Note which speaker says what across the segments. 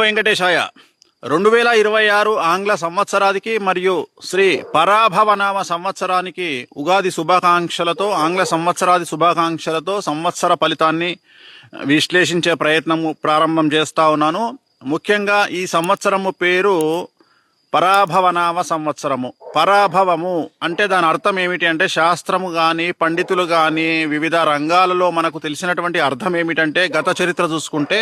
Speaker 1: వెంకటేశాయ. రెండు వేల ఇరవై ఆరు ఆంగ్ల సంవత్సరానికి మరియు శ్రీ పరాభవనామ సంవత్సరానికి ఉగాది శుభాకాంక్షలతో ఆంగ్ల సంవత్సరాది శుభాకాంక్షలతో సంవత్సర ఫలితాన్ని విశ్లేషించే ప్రయత్నము ప్రారంభం చేస్తా ఉన్నాను. ముఖ్యంగా ఈ సంవత్సరము పేరు పరాభవనామ సంవత్సరము. పరాభవము అంటే దాని అర్థం ఏమిటి అంటే శాస్త్రము కానీ పండితులు కానీ వివిధ రంగాలలో మనకు తెలిసినటువంటి అర్థం ఏమిటంటే గత చరిత్ర చూసుకుంటే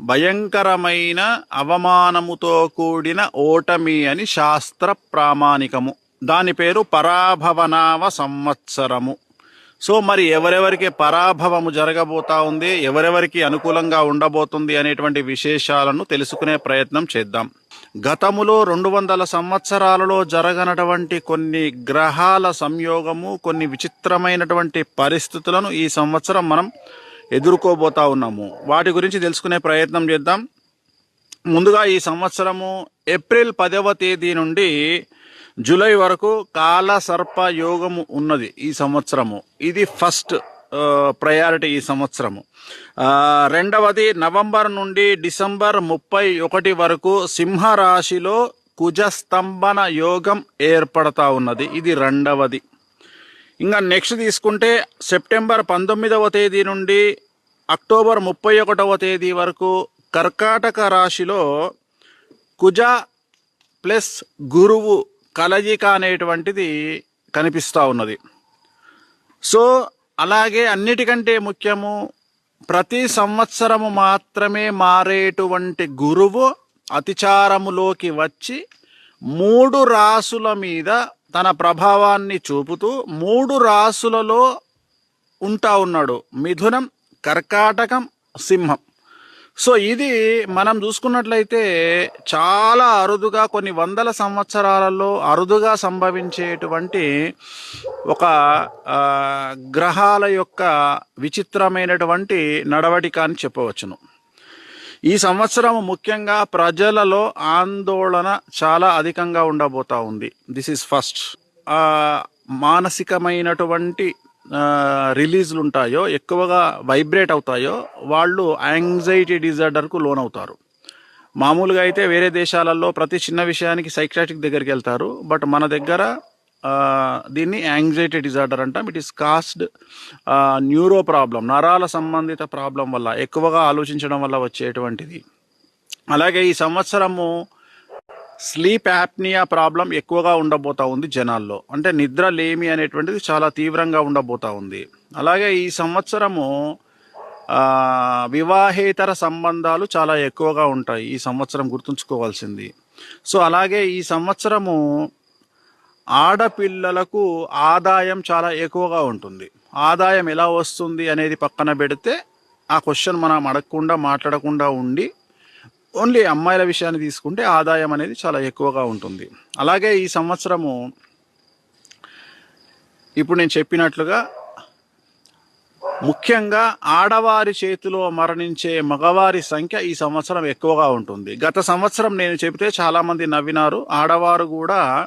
Speaker 1: భయంకరమైన అవమానముతో కూడిన ఓటమి అని శాస్త్ర ప్రామాణికము. దాని పేరు పరాభవనావ సంవత్సరము. సో మరి ఎవరెవరికి పరాభవము జరగబోతా ఉంది ఎవరెవరికి అనుకూలంగా ఉండబోతుంది అనేటువంటి విశేషాలను తెలుసుకునే ప్రయత్నం చేద్దాం. గతములో రెండు వందల సంవత్సరాలలో జరగనటువంటి కొన్ని గ్రహాల సంయోగము కొన్ని విచిత్రమైనటువంటి పరిస్థితులను ఈ సంవత్సరం మనం ఎదుర్కోబోతా ఉన్నాము. వాటి గురించి తెలుసుకునే ప్రయత్నం చేద్దాం. ముందుగా ఈ సంవత్సరము ఏప్రిల్ పదవ తేదీ నుండి జూలై వరకు కాల సర్ప యోగము ఉన్నది ఈ సంవత్సరము. ఇది ఫస్ట్ ప్రయారిటీ ఈ సంవత్సరము. రెండవది నవంబర్ నుండి డిసెంబర్ ముప్పై ఒకటి వరకు సింహరాశిలో కుజస్తంభన యోగం ఏర్పడతా ఉన్నది. ఇది రెండవది. ఇంకా నెక్స్ట్ తీసుకుంటే సెప్టెంబర్ పంతొమ్మిదవ తేదీ నుండి అక్టోబర్ ముప్పై ఒకటవ తేదీ వరకు కర్కాటక రాశిలో కుజ ప్లస్ గురువు కలయిక అనేటువంటిది కనిపిస్తూ ఉన్నది. సో అలాగే అన్నిటికంటే ముఖ్యము ప్రతి సంవత్సరము మాత్రమే మారేటువంటి గురువు అతిచారములోకి వచ్చి మూడు రాసుల మీద తన ప్రభావాన్ని చూపుతూ మూడు రాసులలో ఉంటా ఉన్నాడు. మిథునం కర్కాటకం సింహం. సో ఇది మనం చూసుకున్నట్లయితే చాలా అరుదుగా కొన్ని వందల సంవత్సరాలలో అరుదుగా సంభవించేటువంటి ఒక గ్రహాల యొక్క విచిత్రమైనటువంటి నడవడిక అని చెప్పవచ్చును. ఈ సంవత్సరం ముఖ్యంగా ప్రజలలో ఆందోళన చాలా అధికంగా ఉండబోతా ఉంది. దిస్ ఈస్ ఫస్ట్ మానసికమైనటువంటి రిలీజ్లు ఉంటాయో ఎక్కువగా వైబ్రేట్ అవుతాయో వాళ్ళు యాంగ్జైటీ డిజార్డర్కు లోనవుతారు. మామూలుగా అయితే వేరే దేశాలలో ప్రతి చిన్న విషయానికి సైక్రాటిక్ దగ్గరికి వెళ్తారు. బట్ మన దగ్గర దీన్ని యాంగ్జైటీ డిజార్డర్ అంటాం. It is caused neuro problem నరాల సంబంధిత ప్రాబ్లం వల్ల ఎక్కువగా ఆలోచించడం వల్ల వచ్చేటువంటిది. అలాగే ఈ సంవత్సరము స్లీప్ యాప్నియా ప్రాబ్లం ఎక్కువగా ఉండబోతా ఉంది జనాల్లో. అంటే నిద్ర లేమి అనేటువంటిది చాలా తీవ్రంగా ఉండబోతా ఉంది. అలాగే ఈ సంవత్సరము వివాహేతర సంబంధాలు చాలా ఎక్కువగా ఉంటాయి. ఈ సంవత్సరం గుర్తుంచుకోవాల్సింది. సో అలాగే ఈ సంవత్సరము ఆడపిల్లలకు ఆదాయం చాలా ఎక్కువగా ఉంటుంది. ఆదాయం ఎలా వస్తుంది అనేది పక్కన పెడితే ఆ క్వశ్చన్ మనం అడగకుండా మాట్లాడకుండా ఉండి ఓన్లీ అమ్మాయిల విషయాన్ని తీసుకుంటే ఆదాయం అనేది చాలా ఎక్కువగా ఉంటుంది. అలాగే ఈ సంవత్సరము ఇప్పుడు నేను చెప్పినట్లుగా ముఖ్యంగా ఆడవారి చేతిలో మరణించే మగవారి సంఖ్య ఈ సంవత్సరం ఎక్కువగా ఉంటుంది. గత సంవత్సరం నేను చెబితే చాలామంది నవ్వినారు. ఆడవారు కూడా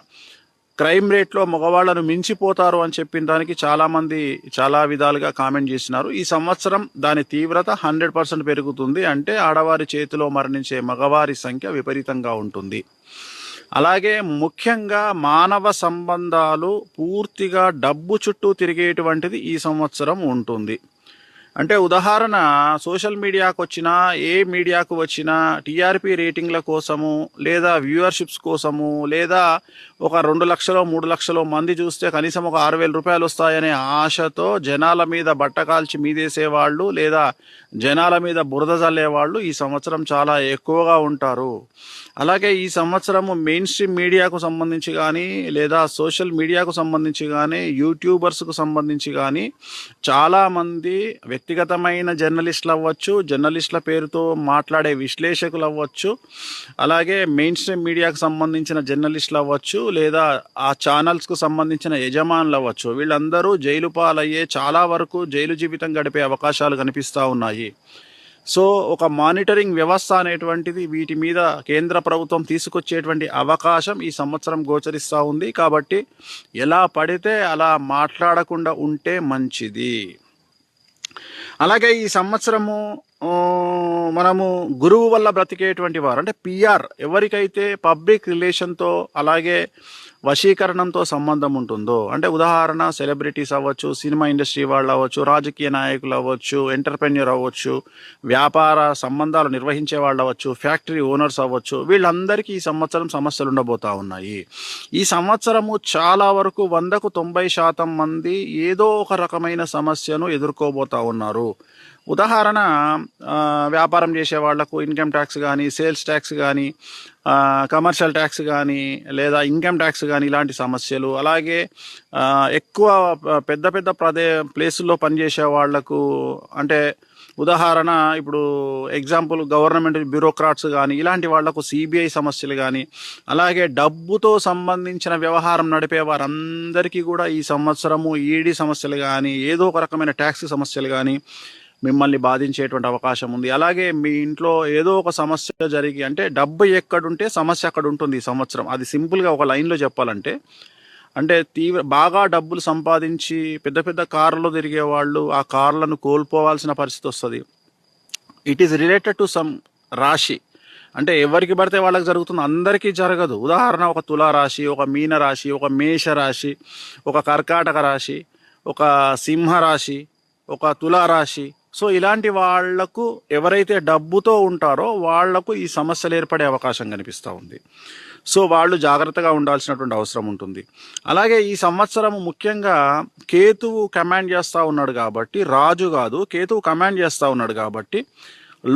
Speaker 1: క్రైమ్ రేట్లో మగవాళ్ళను మించిపోతారు అని చెప్పిన దానికి చాలామంది చాలా విధాలుగా కామెంట్ చేసినారు. ఈ సంవత్సరం దాని తీవ్రత హండ్రెడ్ పర్సెంట్ పెరుగుతుంది అంటే ఆడవారి చేతిలో మరణించే మగవారి సంఖ్య విపరీతంగా ఉంటుంది. అలాగే ముఖ్యంగా మానవ సంబంధాలు పూర్తిగా డబ్బు చుట్టూ తిరిగేటువంటిది ఈ సంవత్సరం ఉంటుంది. అంటే ఉదాహరణ సోషల్ మీడియాకు వచ్చినా ఏ మీడియాకు వచ్చినా టీఆర్పీ రేటింగ్ల కోసము లేదా వ్యూవర్షిప్స్ కోసము లేదా ఒక రెండు లక్షలు మూడు లక్షలు మంది చూస్తే కనీసం ఒక ఆరు వేల రూపాయలు వస్తాయనే ఆశతో జనాల మీద బట్ట కాల్చి మీదేసేవాళ్ళు లేదా జనాల మీద బురద చల్లేవాళ్ళు ఈ సంవత్సరం చాలా ఎక్కువగా ఉంటారు. అలాగే ఈ సంవత్సరము మెయిన్ స్ట్రీమ్ మీడియాకు సంబంధించి కానీ లేదా సోషల్ మీడియాకు సంబంధించి కానీ యూట్యూబర్స్కు సంబంధించి కానీ చాలామంది వ్యక్తి వ్యక్తిగతమైన జర్నలిస్టులు అవ్వచ్చు జర్నలిస్టుల పేరుతో మాట్లాడే విశ్లేషకులు అవ్వచ్చు అలాగే మెయిన్ స్ట్రీమ్ మీడియాకు సంబంధించిన జర్నలిస్టులు అవ్వచ్చు లేదా ఆ ఛానల్స్కు సంబంధించిన యజమానులు అవ్వచ్చు వీళ్ళందరూ జైలు పాలయ్యే చాలా వరకు జైలు జీవితం గడిపే అవకాశాలు కనిపిస్తూ ఉన్నాయి. సో ఒక మానిటరింగ్ వ్యవస్థ అనేటువంటిది వీటి మీద కేంద్ర ప్రభుత్వం తీసుకొచ్చేటువంటి అవకాశం ఈ సంవత్సరం గోచరిస్తూ ఉంది. కాబట్టి ఎలా పడితే అలా మాట్లాడకుండా ఉంటే మంచిది. అలాగే ఈ సంవత్సరము మనము గురువు వల్ల బ్రతికేటువంటి వారు అంటే పిఆర్ ఎవరికైతే పబ్లిక్ రిలేషన్తో అలాగే వశీకరణంతో సంబంధం ఉంటుందో? అంటే ఉదాహరణ సెలబ్రిటీస్ అవ్వచ్చు సినిమా ఇండస్ట్రీ వాళ్ళు అవ్వచ్చు రాజకీయ నాయకులు అవ్వచ్చు ఎంటర్ప్రెన్యూర్ అవ్వచ్చు వ్యాపార సంబంధాలు నిర్వహించే వాళ్ళు అవ్వచ్చు ఫ్యాక్టరీ ఓనర్స్ అవ్వచ్చు వీళ్ళందరికీ ఈ సంవత్సరం సమస్యలు ఉండబోతా ఉన్నాయి. ఈ సంవత్సరము చాలా వరకు వందకు తొంభై శాతం మంది ఏదో ఒక రకమైన సమస్యను ఎదుర్కోబోతా ఉన్నారు. ఉదాహరణ వ్యాపారం చేసే వాళ్ళకు ఇన్కమ్ ట్యాక్స్ కానీ సేల్స్ ట్యాక్స్ కానీ కమర్షియల్ ట్యాక్స్ కానీ లేదా ఇన్కమ్ ట్యాక్స్ కానీ ఇలాంటి సమస్యలు. అలాగే ఎక్కువ పెద్ద పెద్ద ప్రదే ప్లేసుల్లో పనిచేసే వాళ్ళకు అంటే ఉదాహరణ ఇప్పుడు ఎగ్జాంపుల్ గవర్నమెంట్ బ్యూరోక్రాట్స్ కానీ ఇలాంటి వాళ్ళకు సిబిఐ సమస్యలు కానీ అలాగే డబ్బుతో సంబంధించిన వ్యవహారం నడిపే వారందరికీ కూడా ఈ సంవత్సరము ఈడీ సమస్యలు కానీ ఏదో ఒక రకమైన ట్యాక్స్ సమస్యలు కానీ మిమ్మల్ని బాధించేటువంటి అవకాశం ఉంది. అలాగే మీ ఇంట్లో ఏదో ఒక సమస్య జరిగి అంటే డబ్బు ఎక్కడుంటే సమస్య అక్కడ ఉంటుంది ఈ సంవత్సరం. అది సింపుల్గా ఒక లైన్లో చెప్పాలంటే అంటే తీవ్ర బాగా డబ్బులు సంపాదించి పెద్ద పెద్ద కార్లో తిరిగే వాళ్ళు ఆ కార్లను కోల్పోవాల్సిన పరిస్థితి వస్తుంది. It is related to some రాశి. అంటే ఎవరికి పడితే వాళ్ళకి జరుగుతుంది. అందరికీ జరగదు. ఉదాహరణ ఒక తులారాశి ఒక మీన రాశి ఒక మేష రాశి ఒక కర్కాటక రాశి ఒక సింహ రాశి ఒక తులారాశి సో ఇలాంటి వాళ్ళకు ఎవరైతే డబ్బుతో ఉంటారో వాళ్ళకు ఈ సమస్యలు ఏర్పడే అవకాశం కనిపిస్తూ ఉంది. సో వాళ్ళు జాగ్రత్తగా ఉండాల్సినటువంటి అవసరం ఉంటుంది. అలాగే ఈ సంవత్సరం ముఖ్యంగా కేతువు కమాండ్ చేస్తూ ఉన్నాడు కాబట్టి రాజు కాదు కేతువు కమాండ్ చేస్తూ ఉన్నాడు కాబట్టి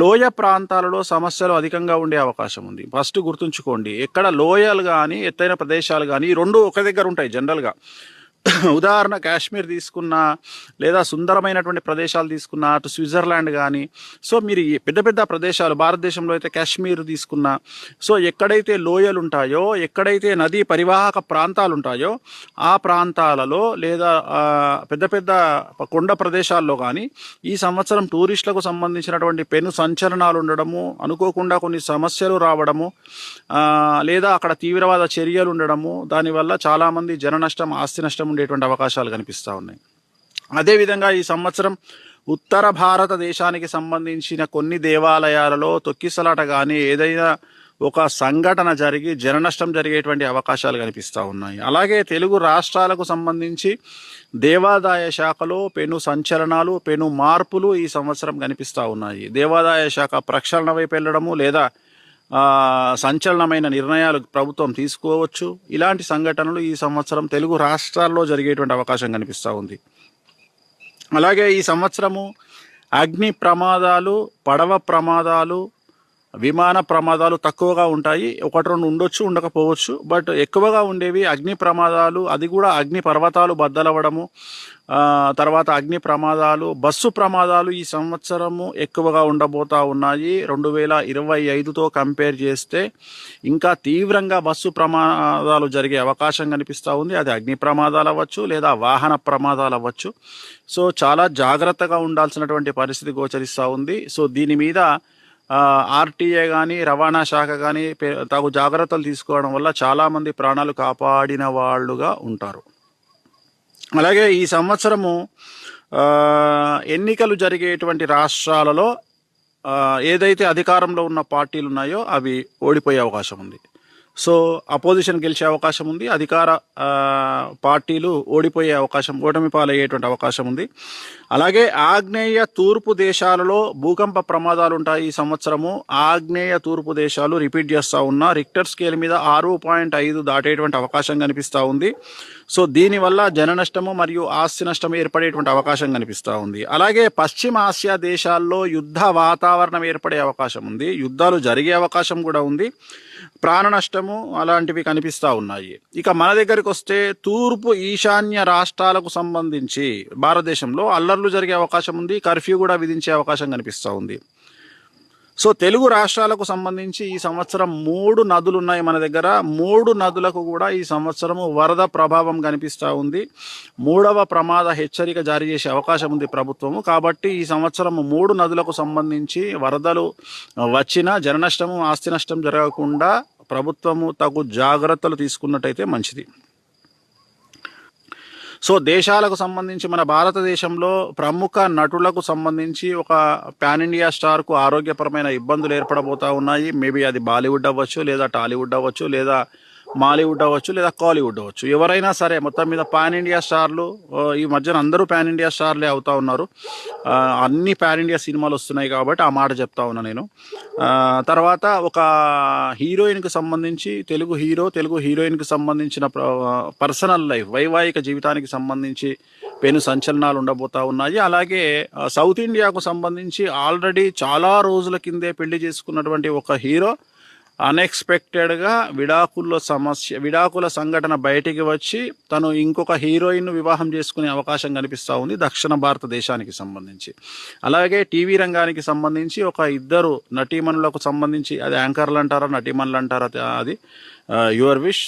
Speaker 1: లోయ ప్రాంతాలలో సమస్యలు అధికంగా ఉండే అవకాశం ఉంది. ఫస్ట్ గుర్తుంచుకోండి ఎక్కడ లోయలు కానీ ఎత్తైన ప్రదేశాలు కానీ ఈ రెండు ఒక దగ్గర ఉంటాయి జనరల్గా. ఉదాహరణ కాశ్మీర్ తీసుకున్నా లేదా సుందరమైనటువంటి ప్రదేశాలు తీసుకున్నా అటు స్విట్జర్లాండ్ కానీ సో మీరు పెద్ద పెద్ద ప్రదేశాలు భారతదేశంలో అయితే కాశ్మీర్ తీసుకున్నా సో ఎక్కడైతే లోయలు ఉంటాయో ఎక్కడైతే నదీ పరివాహక ప్రాంతాలు ఉంటాయో ఆ ప్రాంతాలలో లేదా పెద్ద పెద్ద కొండ ప్రదేశాల్లో కానీ ఈ సంవత్సరం టూరిస్టులకు సంబంధించినటువంటి పెను సంచలనాలు ఉండడము అనుకోకుండా కొన్ని సమస్యలు రావడము లేదా అక్కడ తీవ్రవాద చర్యలు ఉండడము దానివల్ల చాలామంది జన నష్టం ఆస్తి నష్టం ఉండేటువంటి అవకాశాలు కనిపిస్తూ ఉన్నాయి. అదేవిధంగా ఈ సంవత్సరం ఉత్తర భారతదేశానికి సంబంధించిన కొన్ని దేవాలయాలలో తొక్కిసలాట కానీ ఏదైనా ఒక సంఘటన జరిగి జననష్టం జరిగేటువంటి అవకాశాలు కనిపిస్తూ ఉన్నాయి. అలాగే తెలుగు రాష్ట్రాలకు సంబంధించి దేవాదాయ శాఖలో పెను సంచలనాలు పెను మార్పులు ఈ సంవత్సరం కనిపిస్తూ ఉన్నాయి. దేవాదాయ శాఖ ప్రక్షాళన వైపు వెళ్ళడము లేదా సంచలనమైన నిర్ణయాలు ప్రభుత్వం తీసుకోవచ్చు. ఇలాంటి సంఘటనలు ఈ సంవత్సరం తెలుగు రాష్ట్రాల్లో జరిగేటువంటి అవకాశం కనిపిస్తూ ఉంది. అలాగే ఈ సంవత్సరము అగ్ని ప్రమాదాలు పడవ ప్రమాదాలు విమాన ప్రమాదాలు తక్కువగా ఉంటాయి. ఒకటి రెండు ఉండొచ్చు ఉండకపోవచ్చు. బట్ ఎక్కువగా ఉండేవి అగ్ని ప్రమాదాలు. అది కూడా అగ్ని పర్వతాలు బద్దలవ్వడము. తర్వాత అగ్ని ప్రమాదాలు బస్సు ప్రమాదాలు ఈ సంవత్సరము ఎక్కువగా ఉండబోతా ఉన్నాయి. రెండు వేల ఇరవై ఐదుతో కంపేర్ చేస్తే ఇంకా తీవ్రంగా బస్సు ప్రమాదాలు జరిగే అవకాశం కనిపిస్తూ ఉంది. అది అగ్ని ప్రమాదాలు అవ్వచ్చు లేదా వాహన ప్రమాదాలు అవ్వచ్చు. సో చాలా జాగ్రత్తగా ఉండాల్సినటువంటి పరిస్థితి గోచరిస్తూ ఉంది. సో దీని మీద ఆర్టీఏ కానీ రవాణా శాఖ కానీ తగు జాగ్రత్తలు తీసుకోవడం వల్ల చాలామంది ప్రాణాలు కాపాడిన వాళ్ళుగా ఉంటారు. అలాగే ఈ సంవత్సరము ఎన్నికలు జరిగేటువంటి రాష్ట్రాలలో ఏదైతే అధికారంలో ఉన్న పార్టీలు ఉన్నాయో అవి ఓడిపోయే అవకాశం ఉంది. సో అపోజిషన్ గెలిచే అవకాశం ఉంది. అధికార పార్టీలు ఓడిపోయే అవకాశం ఓటమి పాలయ్యేటువంటి అవకాశం ఉంది. అలాగే ఆగ్నేయ తూర్పు దేశాలలో భూకంప ప్రమాదాలు ఉంటాయి ఈ సంవత్సరము. ఆగ్నేయ తూర్పు దేశాలు రిపీట్ చేస్తూ ఉన్నా రిక్టర్ స్కేల్ మీద ఆరు పాయింట్ ఐదు దాటేటువంటి అవకాశం కనిపిస్తూ ఉంది. సో దీనివల్ల జన నష్టము మరియు ఆస్తి నష్టం ఏర్పడేటువంటి అవకాశం కనిపిస్తూ ఉంది. అలాగే పశ్చిమ ఆసియా దేశాల్లో యుద్ధ వాతావరణం ఏర్పడే అవకాశం ఉంది. యుద్ధాలు జరిగే అవకాశం కూడా ఉంది. ప్రాణ నష్టము అలాంటివి కనిపిస్తూ ఉన్నాయి. ఇక మన దగ్గరికి వస్తే తూర్పు ఈశాన్య రాష్ట్రాలకు సంబంధించి భారతదేశంలో అల్లర్లు జరిగే అవకాశం ఉంది కర్ఫ్యూ కూడా విధించే అవకాశం కనిపిస్తూ ఉంది. సో తెలుగు రాష్ట్రాలకు సంబంధించి ఈ సంవత్సరం మూడు నదులు ఉన్నాయి మన దగ్గర. మూడు నదులకు కూడా ఈ సంవత్సరము వరద ప్రభావం కనిపిస్తూ ఉంది. మూడవ ప్రమాద హెచ్చరిక జారీ చేసే అవకాశం ఉంది ప్రభుత్వము. కాబట్టి ఈ సంవత్సరం మూడు నదులకు సంబంధించి వరదలు వచ్చిన జన నష్టము ఆస్తి నష్టం జరగకుండా ప్రభుత్వము తగు జాగ్రత్తలు తీసుకున్నట్టయితే మంచిది. సో దేశాలకు సంబంధించి మన భారతదేశంలో ప్రముఖ నటులకు సంబంధించి ఒక పాన్ ఇండియా స్టార్కు ఆరోగ్యపరమైన ఇబ్బందులు ఏర్పడబోతా ఉన్నాయి. మేబీ అది బాలీవుడ్ అవ్వచ్చు లేదా టాలీవుడ్ అవ్వచ్చు లేదా మాలీవుడ్ అవ్వచ్చు లేదా కాలీవుడ్ అవ్వచ్చు. ఎవరైనా సరే మొత్తం మీద పాన్ ఇండియా స్టార్లు ఈ మధ్యన అందరూ పాన్ ఇండియా స్టార్లే అవుతా ఉన్నారు. అన్ని పాన్ ఇండియా సినిమాలు వస్తున్నాయి కాబట్టి ఆ మాట చెప్తా ఉన్నా నేను. తర్వాత ఒక హీరోయిన్కి సంబంధించి తెలుగు హీరో తెలుగు హీరోయిన్కి సంబంధించిన పర్సనల్ లైఫ్ వైవాహిక జీవితానికి సంబంధించి పెను సంచలనాలు ఉండబోతా ఉన్నాయి. అలాగే సౌత్ ఇండియాకు సంబంధించి ఆల్రెడీ చాలా రోజుల కిందే పెళ్ళి చేసుకున్నటువంటి ఒక హీరో అన్ఎక్స్పెక్టెడ్గా విడాకుల్లో సమస్య విడాకుల సంఘటన బయటికి వచ్చి తను ఇంకొక హీరోయిన్ను వివాహం చేసుకునే అవకాశం కనిపిస్తూ ఉంది దక్షిణ భారతదేశానికి సంబంధించి. అలాగే టీవీ రంగానికి సంబంధించి ఒక ఇద్దరు నటీమణులకు సంబంధించి అది యాంకర్లు అంటారా నటీమణులు అంటారా అది యువర్ విష్.